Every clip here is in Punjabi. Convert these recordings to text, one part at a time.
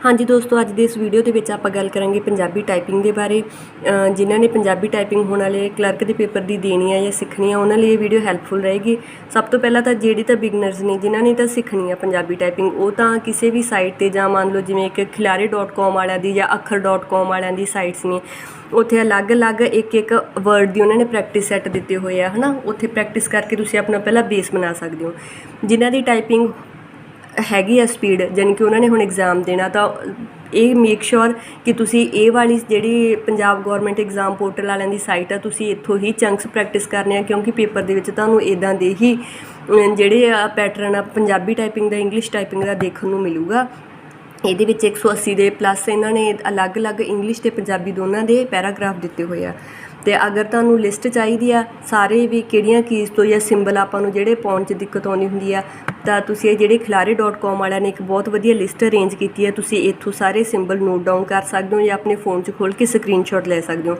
ਹਾਂਜੀ ਦੋਸਤੋ, ਅੱਜ ਦੀ ਇਸ ਵੀਡੀਓ ਦੇ ਵਿੱਚ ਆਪਾਂ ਗੱਲ ਕਰਾਂਗੇ ਪੰਜਾਬੀ ਟਾਈਪਿੰਗ ਦੇ ਬਾਰੇ। ਜਿਨ੍ਹਾਂ ਨੇ ਪੰਜਾਬੀ ਟਾਈਪਿੰਗ ਹੋਣ ਵਾਲੇ ਕਲਰਕ ਦੇ ਪੇਪਰ ਦੀ ਦੇਣੀ ਹੈ ਜਾਂ ਸਿੱਖਣੀ ਹੈ ਉਹਨਾਂ ਲਈ ਇਹ ਵੀਡੀਓ ਹੈਲਪਫੁਲ ਰਹੇਗੀ। ਸਭ ਤੋਂ ਪਹਿਲਾਂ ਤਾਂ ਜਿਹੜੀ ਤਾਂ ਬਿਗਨਰਸ ਨੇ, ਜਿਨ੍ਹਾਂ ਨੇ ਤਾਂ ਸਿੱਖਣੀ ਹੈ ਪੰਜਾਬੀ ਟਾਈਪਿੰਗ ਉਹ ਤਾਂ ਕਿਸੇ ਵੀ ਸਾਈਟ ਤੇ ਜਾਂ ਮੰਨ ਲਓ ਜਿਵੇਂ ਕਿ ਖਿਲਾਰੇ.com ਵਾਲਿਆਂ ਦੀ ਜਾਂ ਅੱਖਰ.com ਵਾਲਿਆਂ ਦੀ ਸਾਈਟਸ ਨੇ, ਉੱਥੇ ਅਲੱਗ-ਅਲੱਗ ਇੱਕ ਇੱਕ ਵਰਡ ਦੀ ਉਹਨਾਂ ਨੇ ਪ੍ਰੈਕਟਿਸ ਸੈੱਟ ਦਿੱਤੇ ਹੋਏ ਆ, ਹਨਾ? ਉੱਥੇ ਪ੍ਰੈਕਟਿਸ ਕਰਕੇ ਤੁਸੀਂ ਆਪਣਾ ਪਹਿਲਾਂ ਬੇਸ ਬਣਾ ਸਕਦੇ ਹੋ। ਜਿਨ੍ਹਾਂ ਦੀ ਟਾਈਪਿੰਗ ਹੈਗੀ ਆ ਸਪੀਡ ਜਾਣੀ ਕਿ ਉਹਨਾਂ ਨੇ ਹੁਣ ਐਗਜ਼ਾਮ ਦੇਣਾ ਤਾਂ ਇਹ ਮੇਕ ਸ਼ੋਰ ਕਿ ਤੁਸੀਂ ਇਹ ਵਾਲੀ ਜਿਹੜੀ ਪੰਜਾਬ ਗਵਰਨਮੈਂਟ ਐਗਜ਼ਾਮ ਪੋਰਟਲ ਵਾਲਿਆਂ ਦੀ ਸਾਈਟ ਆ, ਤੁਸੀਂ ਇੱਥੋਂ ਹੀ ਚੰਕਸ ਪ੍ਰੈਕਟਿਸ ਕਰਨੇ ਆ, ਕਿਉਂਕਿ ਪੇਪਰ ਦੇ ਵਿੱਚ ਤੁਹਾਨੂੰ ਇਦਾਂ ਦੇ ਹੀ ਜਿਹੜੇ ਆ ਪੈਟਰਨ ਆ, ਪੰਜਾਬੀ ਟਾਈਪਿੰਗ ਦਾ ਇੰਗਲਿਸ਼ ਟਾਈਪਿੰਗ ਦਾ ਦੇਖਣ ਨੂੰ ਮਿਲੂਗਾ। ਇਹਦੇ ਵਿੱਚ 180 ਦੇ ਪਲੱਸ ਇਹਨਾਂ ਨੇ ਅਲੱਗ-ਅਲੱਗ ਇੰਗਲਿਸ਼ ਤੇ ਪੰਜਾਬੀ ਦੋਨਾਂ ਦੇ ਪੈਰਾਗ੍ਰਾਫ ਦਿੱਤੇ ਹੋਏ ਆ। ਤੇ ਅਗਰ ਤੁਹਾਨੂੰ ਲਿਸਟ ਚਾਹੀਦੀ ਆ, ਸਾਰੇ ਵੀ ਕਿਹੜੀਆਂ ਕੀਜ਼ ਤੋਂ ਜਾਂ ਸਿੰਬਲ ਆਪਾਂ ਨੂੰ ਜਿਹੜੇ ਪਾਉਣ 'ਚ ਦਿੱਕਤ ਆਉਂਦੀ ਹੁੰਦੀ ਆ ਤਾਂ ਤੁਸੀਂ ਇਹ ਜਿਹੜੇ ਖਿਲਾਰੇ.com ਵਾਲਿਆਂ ਨੇ ਇੱਕ ਬਹੁਤ ਵਧੀਆ ਲਿਸਟ ਅਰੇਂਜ ਕੀਤੀ ਹੈ, ਤੁਸੀਂ ਇੱਥੋਂ ਸਾਰੇ ਸਿੰਬਲ ਨੋਟ ਡਾਊਨ ਕਰ ਸਕਦੇ ਹੋ ਜਾਂ ਆਪਣੇ ਫੋਨ 'ਚ ਖੋਲ ਕੇ ਸਕਰੀਨਸ਼ਾਟ ਲੈ ਸਕਦੇ ਹੋ।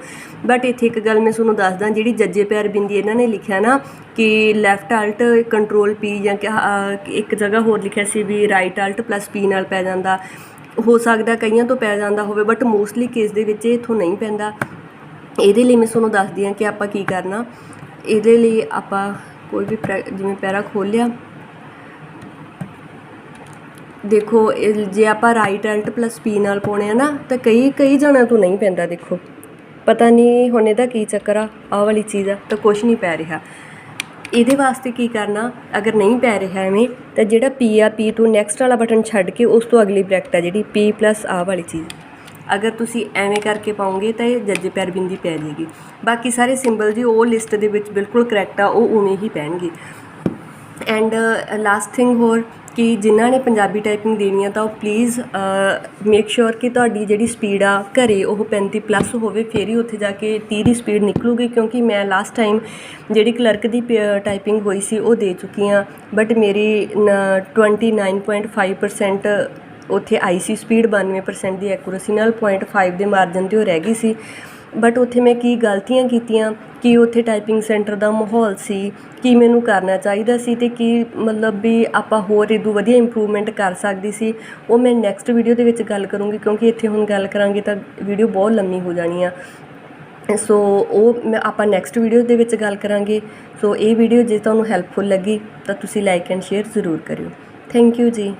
ਬਟ ਇੱਥੇ ਇੱਕ ਗੱਲ ਮੈਂ ਤੁਹਾਨੂੰ ਦੱਸਦਾ, ਜਿਹੜੀ ਜੱਜੇ ਪਿਆਰ ਬਿੰਦੀ ਇਹਨਾਂ ਨੇ ਲਿਖਿਆ ਨਾ, ਕਿ ਲੈਫਟ ਅਲਟ ਕੰਟਰੋਲ ਪੀ ਜਾਂ ਕਿ ਇੱਕ ਜਗ੍ਹਾ ਹੋਰ ਲਿਖਿਆ ਸੀ ਵੀ ਰਾਈਟ ਅਲਟ ਪਲੱਸ ਪੀ ਨਾਲ ਪੈ ਜਾਂਦਾ। ਹੋ ਸਕਦਾ ਕਈਆਂ ਤੋਂ ਪੈ ਜਾਂਦਾ ਹੋਵੇ ਬਟ ਮੋਸਟਲੀ ਕੇਸ ਦੇ ਵਿੱਚ ਇਹ ਇੱਥੋਂ ਨਹੀਂ ਪੈਂਦਾ। ਇਹਦੇ ਲਈ ਮੈਂ ਤੁਹਾਨੂੰ ਦੱਸਦੀ ਹਾਂ ਕਿ ਆਪਾਂ ਕੀ ਕਰਨਾ। ਇਹਦੇ ਲਈ ਆਪਾਂ ਕੋਈ ਵੀ ਪ੍ਰੈ- ਜਿਵੇਂ ਪੈਰਾ ਖੋਲ ਲਿਆ। ਦੇਖੋ, ਇਹ ਜੇ ਆਪਾਂ ਰਾਈਟ ਐਲਟ ਪਲੱਸ ਪੀ ਨਾਲ ਪਾਉਣੇ ਆ ਨਾ, ਤਾਂ ਕਈ ਕਈ ਜਣਿਆਂ ਤੋਂ ਨਹੀਂ ਪੈਂਦਾ ਦੇਖੋ। ਪਤਾ ਨਹੀਂ ਹੁਣ ਇਹਦਾ ਕੀ ਚੱਕਰ ਆ, ਆਹ ਵਾਲੀ ਚੀਜ਼ ਆ, ਤਾਂ ਕੁਝ ਨਹੀਂ ਪੈ ਰਿਹਾ। ਇਹਦੇ ਵਾਸਤੇ ਕੀ ਕਰਨਾ, ਅਗਰ ਨਹੀਂ ਪੈ ਰਿਹਾ ਐਵੇਂ, ਤਾਂ ਜਿਹੜਾ ਪੀ ਆ ਪੀ ਤੋਂ ਨੈਕਸਟ ਵਾਲਾ ਬਟਨ ਛੱਡ ਕੇ ਉਸ ਤੋਂ ਅਗਲੀ ਬ੍ਰੈਕਟ ਆ, ਜਿਹੜੀ ਪੀ ਪਲੱਸ ਆ ਵਾਲੀ ਚੀਜ਼। ਅਗਰ ਤੁਸੀਂ ਐਵੇਂ ਕਰਕੇ ਪਾਉਂਗੇ, ਤਾਂ ਇਹ ਜੱਜੇ ਪੈਰ ਬਿੰਦੀ ਪੈ ਜਾਏਗੀ। ਬਾਕੀ ਸਾਰੇ ਸਿੰਬਲ ਜੀ, ਉਹ ਲਿਸਟ ਦੇ ਵਿੱਚ ਬਿਲਕੁਲ ਕਰੈਕਟ ਆ, ਉਹ ਉਵੇਂ ਹੀ ਪੈਣਗੇ। ਐਂਡ ਲਾਸਟ ਥਿੰਗ ਹੋਰ, ਕਿ ਜਿਨ੍ਹਾਂ ਨੇ ਪੰਜਾਬੀ ਟਾਈਪਿੰਗ ਦੇਣੀ ਆ, ਤਾਂ ਉਹ ਪਲੀਜ਼ ਮੇਕ ਸ਼ੋਰ ਕਿ ਤੁਹਾਡੀ ਜਿਹੜੀ ਸਪੀਡ ਆ ਘਰੇ ਉਹ 35 ਪਲੱਸ ਹੋਵੇ, ਫਿਰ ਹੀ ਉੱਥੇ ਜਾ ਕੇ 30 ਦੀ ਸਪੀਡ ਨਿਕਲੂਗੀ, ਕਿਉਂਕਿ ਮੈਂ ਲਾਸਟ ਟਾਈਮ ਜਿਹੜੀ ਕਲਰਕ ਦੀ ਟਾਈਪਿੰਗ ਹੋਈ ਸੀ, ਉਹ ਦੇ ਚੁੱਕੀ ਆ। ਬਟ ਮੇਰੀ, ਨ- 29.5% ਉੱਥੇ ਆਈ ਸੀ ਸਪੀਡ 92% ਦੀ ਐਕੂਰੇਸੀ ਨਾਲ 0.5 ਦੇ ਮਾਰਜਨ ਤੇ ਉਹ ਰਹਿ ਗਈ ਸੀ। ਬਟ ਉੱਥੇ ਮੈਂ ਕੀ ਗਲਤੀਆਂ ਕੀਤੀਆਂ ਕੀ ਉੱਥੇ ਟਾਈਪਿੰਗ ਸੈਂਟਰ ਦਾ ਮਾਹੌਲ ਸੀ, ਕੀ ਮੈਨੂੰ ਕਰਨਾ ਚਾਹੀਦਾ ਸੀ ਤੇ ਕੀ ਮਤਲਬ ਵੀ ਆਪਾਂ ਹੋਰ ਇਦੋਂ ਵਧੀਆ ਇੰਪਰੂਵਮੈਂਟ ਕਰ ਸਕਦੀ ਸੀ, ਉਹ ਮੈਂ ਨੈਕਸਟ ਵੀਡੀਓ ਦੇ ਵਿੱਚ ਗੱਲ ਕਰੂੰਗੀ ਕਿਉਂਕਿ ਇੱਥੇ ਹੁਣ ਗੱਲ ਕਰਾਂਗੇ ਤਾਂ ਵੀਡੀਓ ਬਹੁਤ ਲੰਮੀ ਹੋ ਜਾਣੀ ਆ। ਸੋ ਉਹ ਮੈਂ ਆਪਾਂ ਨੈਕਸਟ ਵੀਡੀਓ ਦੇ ਵਿੱਚ ਗੱਲ ਕਰਾਂਗੇ। ਸੋ ਇਹ ਵੀਡੀਓ ਜੇ ਤੁਹਾਨੂੰ ਹੈਲਪਫੁਲ ਲੱਗੀ ਤਾਂ ਤੁਸੀਂ ਲਾਈਕ ਐਂਡ ਸ਼ੇਅਰ ਜ਼ਰੂਰ ਕਰਿਓ। ਥੈਂਕ ਯੂ ਜੀ।